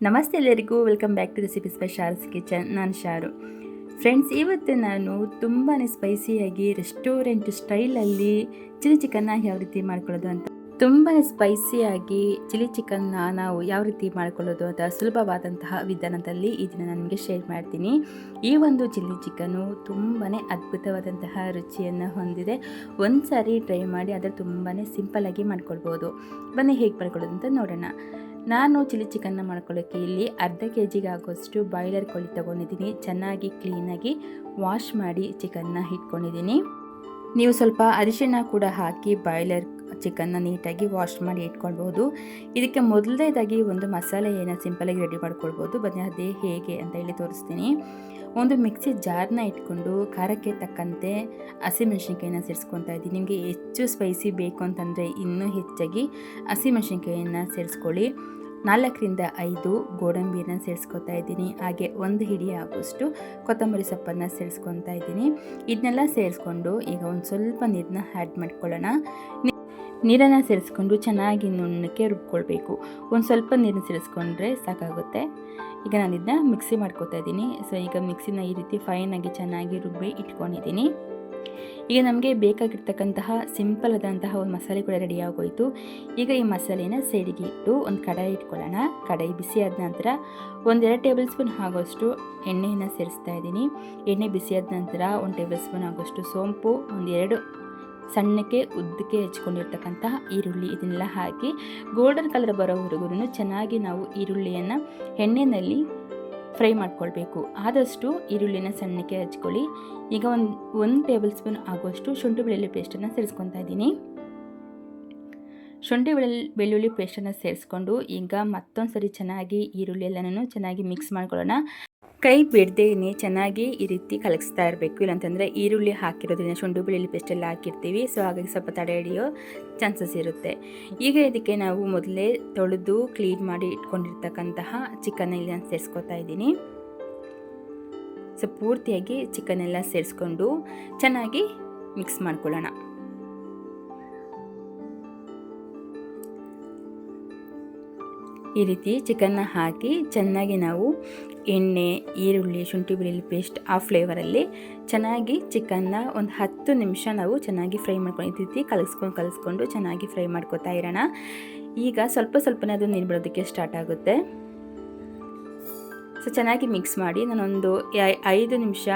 ನಮಸ್ತೆ ಎಲ್ಲರಿಗೂ, welcome back to recipe specials kitchen. ನಾನು ಶಾರು. ಫ್ರೆಂಡ್ಸ್, ಇವತ್ತು ನಾನು ತುಂಬಾ ಸ್ಪೈಸಿಯಾಗಿ ರೆಸ್ಟೋರೆಂಟ್ ಸ್ಟೈಲಲ್ಲಿ ಚಿಲ್ಲಿ ಚಿಕನ್ನ ಯಾವ ರೀತಿ ಮಾಡ್ಕೊಳ್ಳೋದು ಅಂತ. ತುಂಬಾ ಸ್ಪೈಸಿಯಾಗಿ ಚಿಲ್ಲಿ ಚಿಕನ್ನ ನಾವು ಯಾವ ರೀತಿ ಮಾಡ್ಕೊಳ್ಳೋದು ಅಂತ, ಸುಲಭವಾದಂತಹ ವಿಧಾನದಲ್ಲಿ ಇದನ್ನು ನನಗೆ ಶೇರ್ ಮಾಡ್ತೀನಿ. ಈ ಒಂದು ಚಿಲ್ಲಿ ಚಿಕನು ತುಂಬಾ ಅದ್ಭುತವಾದಂತಹ ರುಚಿಯನ್ನು ಹೊಂದಿದೆ. ಒಂದು ಸಾರಿ ಟ್ರೈ ಮಾಡಿ ಅದರ ತುಂಬಾ ಸಿಂಪಲ್ಲಾಗಿ ಮಾಡ್ಕೊಳ್ಬೋದು. ಬನ್ನಿ ಹೇಗೆ ಮಾಡ್ಕೊಳ್ಳೋದು ಅಂತ ನೋಡೋಣ. ನಾನು ಚಿಲ್ಲಿ ಚಿಕನ್ನ ಮಾಡ್ಕೊಳ್ಳೋಕ್ಕೆ ಇಲ್ಲಿ ಅರ್ಧ ಕೆ ಜಿಗೆ ಆಗೋಷ್ಟು ಬಾಯ್ಲರ್ ಕೋಳಿ ತೊಗೊಂಡಿದ್ದೀನಿ. ಚೆನ್ನಾಗಿ ಕ್ಲೀನಾಗಿ ವಾಶ್ ಮಾಡಿ ಚಿಕನ್ನ ಇಟ್ಕೊಂಡಿದ್ದೀನಿ. ನೀವು ಸ್ವಲ್ಪ ಅರಿಶಿಣ ಕೂಡ ಹಾಕಿ ಬಾಯ್ಲರ್ ಚಿಕನ್ನ ನೀಟಾಗಿ ವಾಶ್ ಮಾಡಿ ಇಟ್ಕೊಳ್ಬೋದು. ಇದಕ್ಕೆ ಮೊದಲನೇದಾಗಿ ಒಂದು ಮಸಾಲೆ ಮಸಾಲೆಯನ್ನು ಸಿಂಪಲಾಗಿ ರೆಡಿ ಮಾಡ್ಕೊಳ್ಬೋದು. ಬನ್ನಿ, ಅದೇ ಹೇಗೆ ಅಂತ ಹೇಳಿ ತೋರಿಸ್ತೀನಿ. ಒಂದು ಮಿಕ್ಸಿ ಜಾರ್ನ ಇಟ್ಕೊಂಡು ಖಾರಕ್ಕೆ ತಕ್ಕಂತೆ ಹಸಿಮೆಣ್ಸಿನ್ಕಾಯಿನ ಸೇರಿಸ್ಕೊತಾ ಇದ್ದೀನಿ. ನಿಮಗೆ ಹೆಚ್ಚು ಸ್ಪೈಸಿ ಬೇಕು ಅಂತಂದರೆ ಇನ್ನೂ ಹೆಚ್ಚಾಗಿ ಹಸಿಮೆಣ್ಸಿನ್ಕಾಯಿಯನ್ನು ಸೇರಿಸ್ಕೊಳ್ಳಿ. ನಾಲ್ಕರಿಂದ ಐದು ಗೋಡಂಬಿನ ಸೇರಿಸ್ಕೊತಾ ಇದ್ದೀನಿ. ಹಾಗೆ ಒಂದು ಹಿಡಿ ಆಗೋಷ್ಟು ಕೊತ್ತಂಬರಿ ಸೊಪ್ಪನ್ನು ಸೇರಿಸ್ಕೊತಾ ಇದ್ದೀನಿ. ಇದನ್ನೆಲ್ಲ ಸೇರಿಸ್ಕೊಂಡು ಈಗ ಒಂದು ಸ್ವಲ್ಪ ನೀರನ್ನ ಆ್ಯಡ್ ಮಾಡ್ಕೊಳ್ಳೋಣ. ನೀರನ್ನು ಸೇರಿಸ್ಕೊಂಡು ಚೆನ್ನಾಗಿ ನುಣ್ಣಕ್ಕೆ ರುಬ್ಕೊಳ್ಬೇಕು. ಒಂದು ಸ್ವಲ್ಪ ನೀರನ್ನ ಸೇರಿಸ್ಕೊಂಡ್ರೆ ಸಾಕಾಗುತ್ತೆ. ಈಗ ನಾನು ಇದನ್ನ ಮಿಕ್ಸಿ ಮಾಡ್ಕೊತಾ ಇದ್ದೀನಿ. ಸೊ ಈಗ ಮಿಕ್ಸಿನ ಈ ರೀತಿ ಫೈನಾಗಿ ಚೆನ್ನಾಗಿ ರುಬ್ಬಿ ಇಟ್ಕೊಂಡಿದ್ದೀನಿ. ಈಗ ನಮಗೆ ಬೇಕಾಗಿರ್ತಕ್ಕಂತಹ ಸಿಂಪಲ್ ಆದಂತಹ ಒಂದು ಮಸಾಲೆ ಕೂಡ ರೆಡಿ ಆಗೋಯಿತು. ಈಗ ಈ ಮಸಾಲೆನ ಸೈಡಿಗೆ ಇಟ್ಟು ಒಂದು ಕಡಾಯಿ ಇಟ್ಕೊಳ್ಳೋಣ. ಕಡಾಯಿ ಬಿಸಿ ಆದ ನಂತರ ಒಂದೆರಡು ಟೇಬಲ್ ಸ್ಪೂನ್ ಆಗೋಷ್ಟು ಎಣ್ಣೆಯನ್ನು ಸೇರಿಸ್ತಾ ಇದ್ದೀನಿ. ಎಣ್ಣೆ ಬಿಸಿ ಆದ ನಂತರ ಒಂದು ಟೇಬಲ್ ಸ್ಪೂನ್ ಆಗೋಷ್ಟು ಸೋಂಪು ಒಂದೆರಡು ಸಣ್ಣಕ್ಕೆ ಉದ್ದಕ್ಕೆ ಹೆಚ್ಕೊಂಡಿರ್ತಕ್ಕಂತಹ ಈರುಳ್ಳಿ ಇದನ್ನೆಲ್ಲ ಹಾಕಿ ಗೋಲ್ಡನ್ ಕಲರ್ ಬರೋವರೆಗೂ ಚೆನ್ನಾಗಿ ನಾವು ಈರುಳ್ಳಿಯನ್ನು ಎಣ್ಣೆಯಲ್ಲಿ ಫ್ರೈ ಮಾಡ್ಕೊಳ್ಬೇಕು. ಆದಷ್ಟು ಈರುಳ್ಳಿನ ಸಣ್ಣಕ್ಕೆ ಹಚ್ಕೊಳ್ಳಿ ಈಗ ಒಂದು ಒಂದು ಟೇಬಲ್ ಸ್ಪೂನ್ ಆಗುವಷ್ಟು ಶುಂಠಿ ಬೆಳ್ಳುಳ್ಳಿ ಪೇಸ್ಟನ್ನು ಸೇರಿಸ್ಕೊತಾ ಇದ್ದೀನಿ. ಶುಂಠಿ ಬೆಳ್ಳುಳ್ಳಿ ಬೆಳ್ಳುಳ್ಳಿ ಪೇಸ್ಟನ್ನು ಸೇರಿಸ್ಕೊಂಡು ಈಗ ಮತ್ತೊಂದು ಸರಿ ಚೆನ್ನಾಗಿ ಈರುಳ್ಳಿ ಎಲ್ಲನೂ ಚೆನ್ನಾಗಿ ಮಿಕ್ಸ್ ಮಾಡ್ಕೊಳ್ಳೋಣ. ಕೈ ಬಿಡ್ದೇನೆ ಚೆನ್ನಾಗಿ ಈ ರೀತಿ ಕಲಗಿಸ್ತಾ ಇರಬೇಕು. ಇಲ್ಲಾಂತಂದರೆ ಈರುಳ್ಳಿ ಹಾಕಿರೋದ್ರಿಂದ ಶುಂಠಿ, ಬೆಳ್ಳುಳ್ಳಿ ಪೇಸ್ಟ್ ಎಲ್ಲ ಹಾಕಿರ್ತೀವಿ. ಸೊ ಹಾಗಾಗಿ ಸ್ವಲ್ಪ ತಡೆ ಹಿಡಿಯೋ ಚಾನ್ಸಸ್ ಇರುತ್ತೆ. ಈಗ ಇದಕ್ಕೆ ನಾವು ಮೊದಲೇ ತೊಳೆದು ಕ್ಲೀನ್ ಮಾಡಿ ಇಟ್ಕೊಂಡಿರ್ತಕ್ಕಂತಹ ಚಿಕನ್ ಇಲ್ಲಿ ಸೇರಿಸ್ಕೊತಾ ಇದ್ದೀನಿ. ಸೊ ಪೂರ್ತಿಯಾಗಿ ಚಿಕನ್ ಎಲ್ಲ ಸೇರಿಸ್ಕೊಂಡು ಚೆನ್ನಾಗಿ ಮಿಕ್ಸ್ ಮಾಡ್ಕೊಳ್ಳೋಣ. ಈ ರೀತಿ ಚಿಕನ್ನ ಹಾಕಿ ಚೆನ್ನಾಗಿ ನಾವು ಎಣ್ಣೆ, ಈರುಳ್ಳಿ, ಶುಂಠಿ, ಬೆಳ್ಳುಳ್ಳಿ ಪೇಸ್ಟ್ ಆ ಫ್ಲೇವರಲ್ಲಿ ಚೆನ್ನಾಗಿ ಚಿಕನ್ನ ಒಂದು ಹತ್ತು ನಿಮಿಷ ನಾವು ಚೆನ್ನಾಗಿ ಫ್ರೈ ಮಾಡ್ಕೊಂಡಿದ್ದೀವಿ ರೀತಿ ಕಲಿಸ್ಕೊಂಡು ಕಲಿಸ್ಕೊಂಡು ಚೆನ್ನಾಗಿ ಫ್ರೈ ಮಾಡ್ಕೊತಾ ಇರೋಣ. ಈಗ ಸ್ವಲ್ಪ ಸ್ವಲ್ಪನೇ ಅದು ನೀರು ಬಿಡೋದಕ್ಕೆ ಸ್ಟಾರ್ಟ್ ಆಗುತ್ತೆ. ಸೊ ಚೆನ್ನಾಗಿ ಮಿಕ್ಸ್ ಮಾಡಿ ನಾನೊಂದು ಐದು ನಿಮಿಷ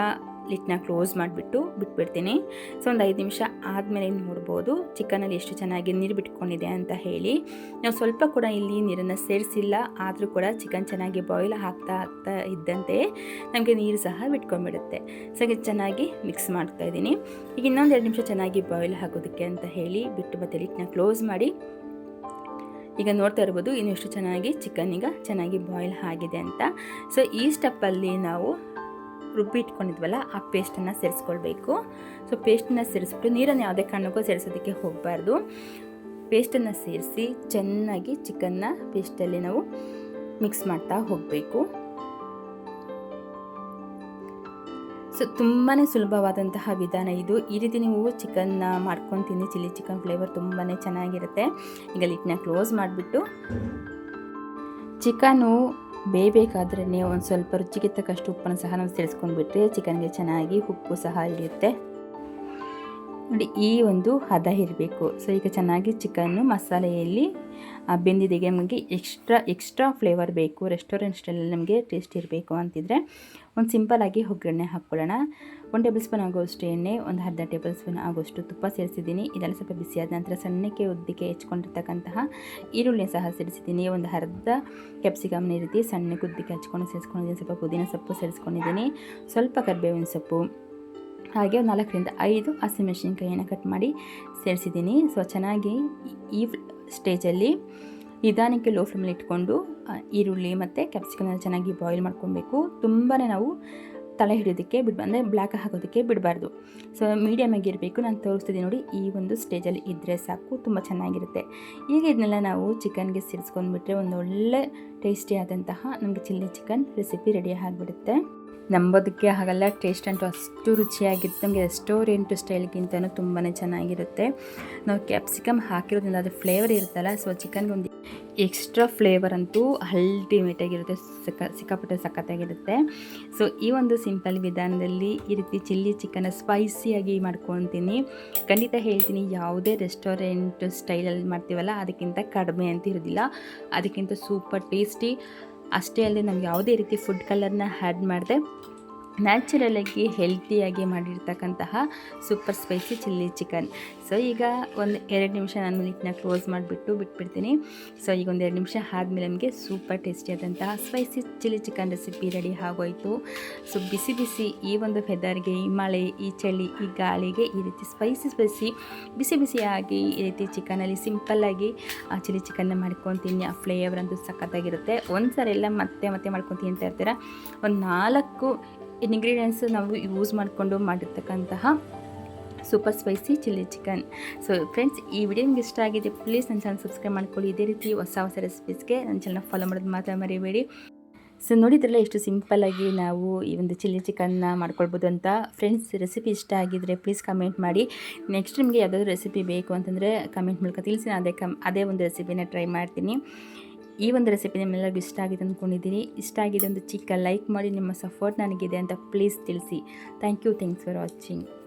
ಲಿಟ್ನ ಕ್ಲೋಸ್ ಮಾಡಿಬಿಟ್ಟು ಬಿಟ್ಬಿಡ್ತೀನಿ. ಸೊ ಒಂದು ಐದು ನಿಮಿಷ ಆದಮೇಲೆ ನೋಡ್ಬೋದು ಚಿಕನಲ್ಲಿ ಎಷ್ಟು ಚೆನ್ನಾಗಿ ನೀರು ಬಿಟ್ಕೊಂಡಿದೆ ಅಂತ ಹೇಳಿ. ನಾವು ಸ್ವಲ್ಪ ಕೂಡ ಇಲ್ಲಿ ನೀರನ್ನು ಸೇರಿಸಿಲ್ಲ, ಆದರೂ ಕೂಡ ಚಿಕನ್ ಚೆನ್ನಾಗಿ ಬಾಯ್ಲ್ ಹಾಕ್ತಾ ಹಾಕ್ತಾ ಇದ್ದಂತೆ ನಮಗೆ ನೀರು ಸಹ ಬಿಟ್ಕೊಂಡ್ಬಿಡುತ್ತೆ. ಸೊ ಇದು ಚೆನ್ನಾಗಿ ಮಿಕ್ಸ್ ಮಾಡ್ತಾ ಇದ್ದೀನಿ. ಈಗ ಇನ್ನೊಂದು ಎರಡು ನಿಮಿಷ ಚೆನ್ನಾಗಿ ಬಾಯ್ಲ್ ಹಾಕೋದಕ್ಕೆ ಅಂತ ಹೇಳಿ ಬಿಟ್ಟು ಮತ್ತೆ ಲಿಟ್ನ ಕ್ಲೋಸ್ ಮಾಡಿ. ಈಗ ನೋಡ್ತಾ ಇರ್ಬೋದು ಇನ್ನೆಷ್ಟು ಚೆನ್ನಾಗಿ ಚಿಕನ್ ಈಗ ಚೆನ್ನಾಗಿ ಬಾಯ್ಲ್ ಆಗಿದೆ ಅಂತ. ಸೊ ಈ ಸ್ಟೆಪ್ಪಲ್ಲಿ ನಾವು ರುಬ್ಬಿ ಇಟ್ಕೊಂಡಿದ್ವಲ್ಲ, ಆ ಪೇಸ್ಟನ್ನು ಸೇರಿಸ್ಕೊಳ್ಬೇಕು. ಸೊ ಪೇಸ್ಟನ್ನು ಸೇರಿಸ್ಬಿಟ್ಟು ನೀರನ್ನು ಯಾವುದೇ ಕಾರಣಕ್ಕೂ ಸೇರಿಸೋದಕ್ಕೆ ಹೋಗಬಾರ್ದು. ಪೇಸ್ಟನ್ನು ಸೇರಿಸಿ ಚೆನ್ನಾಗಿ ಚಿಕನ್ನ ಪೇಸ್ಟಲ್ಲಿ ನಾವು ಮಿಕ್ಸ್ ಮಾಡ್ತಾ ಹೋಗಬೇಕು. ಸೊ ತುಂಬಾ ಸುಲಭವಾದಂತಹ ವಿಧಾನ ಇದು. ಈ ರೀತಿ ನೀವು ಚಿಕನ್ನ ಮಾಡ್ಕೊಂಡು ತಿನ್ನಿ ಚಿಲ್ಲಿ ಚಿಕನ್ ಫ್ಲೇವರ್ ತುಂಬಾ ಚೆನ್ನಾಗಿರುತ್ತೆ. ಈಗ ಲಿಟ್ನ ಕ್ಲೋಸ್ ಮಾಡಿಬಿಟ್ಟು ಚಿಕನು ಬೇಯಬೇಕಾದ್ರೆ ಒಂದು ಸ್ವಲ್ಪ ರುಚಿಗೆ ತಕ್ಕಷ್ಟು ಉಪ್ಪನ್ನು ಸಹ ನಾವು ಸೇರಿಸ್ಕೊಂಡ್ಬಿಟ್ರೆ ಚಿಕನ್ಗೆ ಚೆನ್ನಾಗಿ ಉಪ್ಪು ಸಹ ಹಿಡಿಯುತ್ತೆ ನೋಡಿ, ಈ ಒಂದು ಹದ ಇರಬೇಕು. ಸೊ ಈಗ ಚೆನ್ನಾಗಿ ಚಿಕನ್ನು ಮಸಾಲೆಯಲ್ಲಿ ಬೆಂದಿದೆಗೆ ನಮಗೆ ಎಕ್ಸ್ಟ್ರಾ ಎಕ್ಸ್ಟ್ರಾ ಫ್ಲೇವರ್ ಬೇಕು. ರೆಸ್ಟೋರೆಂಟ್ ಸ್ಟೈಲಲ್ಲಿ ನಮಗೆ ಟೇಸ್ಟ್ ಇರಬೇಕು ಅಂತಿದ್ರೆ, ಒಂದು ಸಿಂಪಲಾಗಿ ಒಗ್ಗರಣೆ ಹಾಕ್ಕೊಳ್ಳೋಣ. ಒಂದು ಟೇಬಲ್ ಸ್ಪೂನ್ ಆಗೋಷ್ಟು ಎಣ್ಣೆ, ಒಂದು ಅರ್ಧ ಟೇಬಲ್ ಸ್ಪೂನ್ ಆಗೋಷ್ಟು ತುಪ್ಪ ಸೇರಿಸಿದ್ದೀನಿ. ಇದೆಲ್ಲ ಸ್ವಲ್ಪ ಬಿಸಿಯಾದ ನಂತರ ಸಣ್ಣಕ್ಕೆ ಉದ್ದಕ್ಕೆ ಹೆಚ್ಕೊಂಡಿರ್ತಕ್ಕಂತಹ ಈರುಳ್ಳಿ ಸಹ ಸೇರಿಸಿದ್ದೀನಿ. ಒಂದು ಅರ್ಧ ಕ್ಯಾಪ್ಸಿಕಮ್ನ ರೀತಿ ಸಣ್ಣಕ್ಕೆ ಉದ್ದಕ್ಕೆ ಹಚ್ಕೊಂಡು ಸೇರಿಸ್ಕೊಂಡಿದ್ದೀನಿ. ಸ್ವಲ್ಪ ಪುದೀನ ಸೊಪ್ಪು ಸೇರಿಸ್ಕೊಂಡಿದ್ದೀನಿ. ಸ್ವಲ್ಪ ಕರಿಬೇವಿನ ಸೊಪ್ಪು, ಹಾಗೆ ಒಂದು ನಾಲ್ಕರಿಂದ ಐದು ಹಸಿಮೆಣಸಿನ್ಕಾಯಿಯನ್ನು ಕಟ್ ಮಾಡಿ ಸೇರಿಸಿದ್ದೀನಿ. ಸೊ ಚೆನ್ನಾಗಿ ಈ ಸ್ಟೇಜಲ್ಲಿ ನಿಧಾನಕ್ಕೆ ಲೋ ಫ್ಲೇಮಲ್ಲಿ ಇಟ್ಕೊಂಡು ಈರುಳ್ಳಿ ಮತ್ತು ಕ್ಯಾಪ್ಸಿಕಮ್ನ ಚೆನ್ನಾಗಿ ಬಾಯ್ಲ್ ಮಾಡ್ಕೊಬೇಕು. ತುಂಬಾ ನಾವು ತಲೆ ಹಿಡಿಯೋದಕ್ಕೆ ಬಿಡ್, ಅಂದರೆ ಬ್ಲ್ಯಾಕ್ ಹಾಕೋದಕ್ಕೆ ಬಿಡಬಾರ್ದು. ಸೊ ಮೀಡಿಯಮ್ ಆಗಿರಬೇಕು ನಾನು ತೋರಿಸ್ತಿದ್ದೀನಿ ನೋಡಿ, ಈ ಒಂದು ಸ್ಟೇಜಲ್ಲಿ ಇದ್ದರೆ ಸಾಕು, ತುಂಬ ಚೆನ್ನಾಗಿರುತ್ತೆ. ಈಗ ಇದನ್ನೆಲ್ಲ ನಾವು ಚಿಕನ್ಗೆ ಸೇರಿಸ್ಕೊಂಡ್ಬಿಟ್ರೆ ಒಂದು ಒಳ್ಳೆ ಟೇಸ್ಟಿ ಆದಂತಹ ನಮಗೆ ಚಿಲ್ಲಿ ಚಿಕನ್ ರೆಸಿಪಿ ರೆಡಿ ಆಗಿಬಿಡುತ್ತೆ. ನಂಬೋದಕ್ಕೆ ಆಗಲ್ಲ ಟೇಸ್ಟ್ ಅಂತೂ ಅಷ್ಟು ರುಚಿಯಾಗಿರುತ್ತೆ ನಮಗೆ ರೆಸ್ಟೋರೆಂಟ್ ಸ್ಟೈಲ್ಗಿಂತನೂ ತುಂಬಾ ಚೆನ್ನಾಗಿರುತ್ತೆ. ನಾವು ಕ್ಯಾಪ್ಸಿಕಮ್ ಹಾಕಿರೋದ್ರಿಂದ ಅದು ಫ್ಲೇವರ್ ಇರುತ್ತಲ್ಲ, ಸೊ ಚಿಕನ್ಗೆ ಒಂದು ಎಕ್ಸ್ಟ್ರಾ ಫ್ಲೇವರ್ ಅಂತೂ ಅಲ್ಟಿಮೇಟಾಗಿರುತ್ತೆ, ಸಕ, ಸಿಕ್ಕಾಪಟ್ಟೆ ಸಖತ್ತಾಗಿರುತ್ತೆ. ಸೊ ಈ ಒಂದು ಸಿಂಪಲ್ ವಿಧಾನದಲ್ಲಿ ಈ ರೀತಿ ಚಿಲ್ಲಿ ಚಿಕನ್ನ ಸ್ಪೈಸಿಯಾಗಿ ಮಾಡ್ಕೊತೀನಿ ಖಂಡಿತ ಹೇಳ್ತೀನಿ, ಯಾವುದೇ ರೆಸ್ಟೋರೆಂಟ್ ಸ್ಟೈಲಲ್ಲಿ ಮಾಡ್ತೀವಲ್ಲ, ಅದಕ್ಕಿಂತ ಕಡಿಮೆ ಅಂತ ಇರೋದಿಲ್ಲ. ಅದಕ್ಕಿಂತ ಸೂಪರ್ ಟೇಸ್ಟಿ ಅಷ್ಟೇ ಅಲ್ಲದೆ ನಾವು ಯಾವುದೇ ರೀತಿ ಫುಡ್ ಕಲರ್ನ ಆ್ಯಡ್ ಮಾಡಿದೆ ನ್ಯಾಚುರಲಾಗಿ ಹೆಲ್ತಿಯಾಗಿ ಮಾಡಿರ್ತಕ್ಕಂತಹ super spicy chilli chicken. So ಈಗ ಒಂದು ಎರಡು ನಿಮಿಷ ನಾನು ಹಿಟ್ಟನ್ನ ಕ್ಲೋಸ್ ಮಾಡಿಬಿಟ್ಟು ಬಿಟ್ಬಿಡ್ತೀನಿ. ಸೊ ಈಗ ಒಂದು ಎರಡು ನಿಮಿಷ ಆದಮೇಲೆ ನಮಗೆ super ಟೇಸ್ಟಿಯಾದಂತಹ spicy chilli chicken recipe ready ಆಗೋಯಿತು. ಸೊ ಬಿಸಿ ಬಿಸಿ ಈ ಒಂದು ವೆದರ್ಗೆ ಈ ಮಳೆ, ಈ ಚಳಿ, ಈ ಗಾಳಿಗೆ ಈ ರೀತಿ ಸ್ಪೈಸಿ ಸ್ಪೈಸಿ ಬಿಸಿ ಬಿಸಿಯಾಗಿ ಈ ರೀತಿ ಚಿಕನಲ್ಲಿ ಸಿಂಪಲ್ಲಾಗಿ ಆ ಚಿಲ್ಲಿ ಚಿಕನ್ನ ಮಾಡ್ಕೊತೀನಿ. ಆ ಫ್ಲೇವರ್ ಅಂತೂ ಸಖತ್ತಾಗಿರುತ್ತೆ. ಒಂದು ಸರಿ ಎಲ್ಲ ಮತ್ತೆ ಮತ್ತೆ ಮಾಡ್ಕೊತೀನಿ ಅಂತ ಇರ್ತೀರ ಒಂದು ನಾಲ್ಕು ಇಂಗ್ರೀಡಿಯೆಂಟ್ಸ್ ನಾವು ಯೂಸ್ ಮಾಡಿಕೊಂಡು ಮಾಡಿರ್ತಕ್ಕಂತಹ super spicy chilli chicken so friends ಈ ವಿಡಿಯೋ ನಿಮ್ಗೆ ಇಷ್ಟ ಆಗಿದೆ ಪ್ಲೀಸ್ ನನ್ನ ಚಾನಲ್ ಸಬ್ಸ್ಕ್ರೈಬ್ ಮಾಡ್ಕೊಳ್ಳಿ. ಇದೇ ರೀತಿ ಹೊಸ ಹೊಸ ರೆಸಿಪೀಸ್ಗೆ ನನ್ನ ಚಾನಲ್ ಫಾಲೋ ಮಾಡೋದು ಮಾತ್ರ ಮರಿಬೇಡಿ. ಸೊ ನೋಡಿದ್ರಲ್ಲ ಎಷ್ಟು ಸಿಂಪಲ್ಲಾಗಿ ನಾವು ಈ ಒಂದು ಚಿಲ್ಲಿ ಚಿಕನ್ನ ಮಾಡ್ಕೊಳ್ಬೋದು ಅಂತ. ಫ್ರೆಂಡ್ಸ್ ರೆಸಿಪಿ ಇಷ್ಟ ಆಗಿದ್ದರೆ ಪ್ಲೀಸ್ ಕಮೆಂಟ್ ಮಾಡಿ. ನೆಕ್ಸ್ಟ್ ನಿಮಗೆ ಯಾವುದಾದ್ರು ರೆಸಿಪಿ ಬೇಕು ಅಂತಂದರೆ ಕಮೆಂಟ್ ಮೂಲಕ ತಿಳಿಸಿ, ನಾನು ಅದೇ ಕಮ್, ಅದೇ ಒಂದು ರೆಸಿಪಿನ ಟ್ರೈ ಮಾಡ್ತೀನಿ. ಈ ಒಂದು ರೆಸಿಪಿ ನಿಮ್ಮೆಲ್ಲರಿಗೂ ಇಷ್ಟ ಆಗಿದೆ ಅಂದ್ಕೊಂಡಿದ್ದೀನಿ ಇಷ್ಟ ಆಗಿದೆ ಒಂದು ಚಿಕ್ಕ ಲೈಕ್ ಮಾಡಿ, ನಿಮ್ಮ ಸಪೋರ್ಟ್ ನನಗಿದೆ ಅಂತ ಪ್ಲೀಸ್ ತಿಳಿಸಿ. Thank you thanks for watching